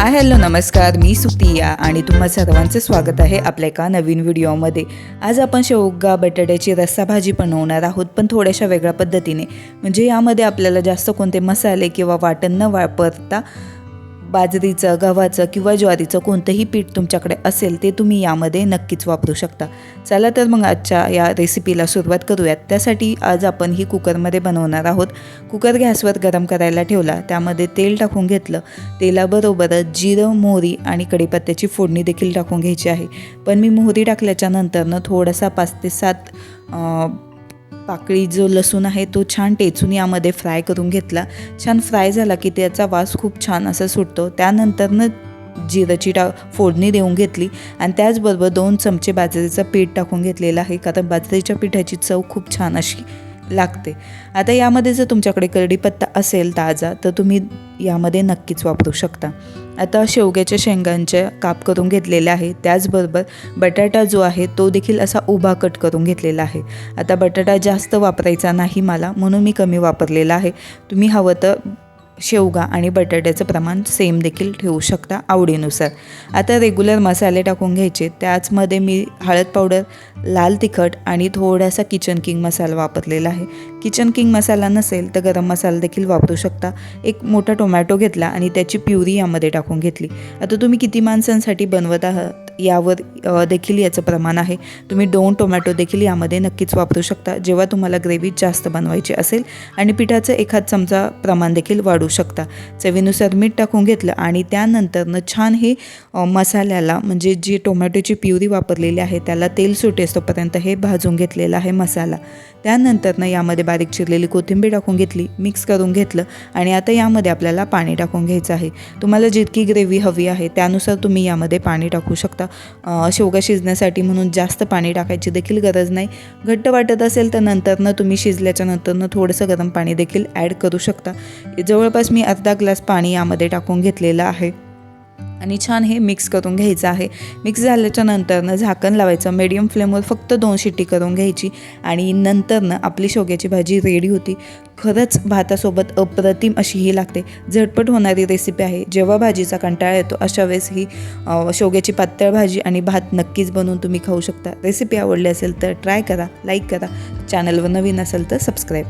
Hi hello नमस्कार. मी सुप्रिया आणि तुम्हा सर्वांचं स्वागत आहे आपल्या एका नवीन व्हिडिओमध्ये. आज आपण शेवगा बटाट्याची रस्सा भाजी बनवणार आहोत पण थोड्याशा वेगळ्या पद्धतीने. म्हणजे यामध्ये आपल्याला जास्त कोणते मसाले किंवा वाटण न वापरता बाजरीचं गव्हाचं किंवा ज्वारीचं कोणतंही पीठ तुमच्याकडे असेल ते तुम्ही यामध्ये नक्कीच वापरू शकता. चला तर मग आजच्या या रेसिपीला सुरुवात करूयात. त्यासाठी आज आपण ही कुकरमध्ये बनवणार आहोत. कुकर गॅसवर गरम करायला ठेवला. त्यामध्ये तेल टाकून घेतलं. तेलाबरोबरच जिरं मोहरी आणि कढीपत्त्याची फोडणी देखील टाकून घ्यायची आहे. पण मी मोहरी टाकल्याच्या नंतरनं थोडासा पाच ते सात पाकळी जो लसूण आहे तो छान टेचून यामध्ये फ्राय करून घेतला. छान फ्राय झाला की त्याचा वास खूप छान असा सुटतो. त्यानंतरनं जिरंची टा फोडणी देऊन घेतली आणि त्याचबरोबर दोन चमचे बाजरीचं पीठ टाकून घेतलेलं आहे. कारण बाजरीच्या पिठाची चव खूप छान अशी लागते. आता यामध्ये जर तुमच्याकडे करडीपत्ता असेल ताजा तर तुम्ही यामध्ये नक्कीच वापरू शकता. आता शेवग्याच्या शेंगांचे काप करून घेतलेले आहे. त्याचबरोबर बटाटा जो आहे तो देखील असा उभा कट करून घेतलेला आहे. आता बटाटा जास्त वापरायचा नाही मला म्हणून मी कमी वापरलेला आहे. तुम्ही हवं तर शेवगा आणि बटाट्याचं प्रमाण सेम देखील ठेवू शकता आवडीनुसार. आता रेग्युलर मसाले टाकून घ्यायचे. त्याचमध्ये मी हळद पावडर लाल तिखट आणि थोडासा किचन किंग मसाला वापरलेला आहे. किचन किंग मसाला नसेल तर गरम मसाला देखील वापरू शकता. एक मोठा टोमॅटो घेतला आणि त्याची प्युरी यामध्ये टाकून घेतली. आता तुम्ही किती माणसांसाठी बनवत आहात? यावर देखील याचं प्रमाण आहे. तुम्ही दोन टोमॅटो देखील यामध्ये नक्कीच वापरू शकता जेव्हा तुम्हाला ग्रेव्ही जास्त बनवायची असेल आणि पिठाचं एखाद चमचा प्रमाण देखील वाढू शकता. चवीनुसार मीठ टाकून घेतलं आणि त्यानंतरनं छान हे मसाल्याला म्हणजे जी टोमॅटोची प्युरी वापरलेली आहे त्याला तेल सुटेस्तोपर्यंत हे भाजून घेतलेलं आहे मसाला. त्यानंतरनं यामध्ये बारीक चिरलेली कोथिंबीर टाकून घेतली मिक्स करून घेतलं आणि आता यामध्ये आपल्याला पाणी टाकून घ्यायचं आहे. तुम्हाला जितकी ग्रेव्ही हवी आहे त्यानुसार तुम्ही यामध्ये पाणी टाकू शकता. शेवगा शिजण्यासाठी म्हणून जास्त पाणी टाकायची देखील गरज नाही. घट्ट वाटत असेल तर नंतरनं तुम्ही शिजल्याच्या नंतरनं थोडंसं गरम पाणी देखील ॲड करू शकता. जवळपास मी अर्धा ग्लास पाणी यामध्ये टाकून घेतलेलं आहे. आणि छान हे मिक्स करून घ्यायचं आहे. मिक्स झाल्याच्या नंतरनं झाकण लावायचं. मीडियम फ्लेमवर फक्त दोन शिट्टी करून घ्यायची. आणि नंतरनं आपली शेवग्याची भाजी रेडी होती. खरंच भातासोबत अप्रतिम अशी ही लागते. झटपट होणारी रेसिपी आहे. जेव्हा भाजीचा कंटाळा येतो अशा वेळेस ही शेवग्याची पातळ भाजी आणि भात नक्कीच बनवून तुम्ही खाऊ शकता. रेसिपी आवडली असेल तर ट्राय करा लाईक करा. चॅनलवर नवीन असेल तर सबस्क्राईब करा.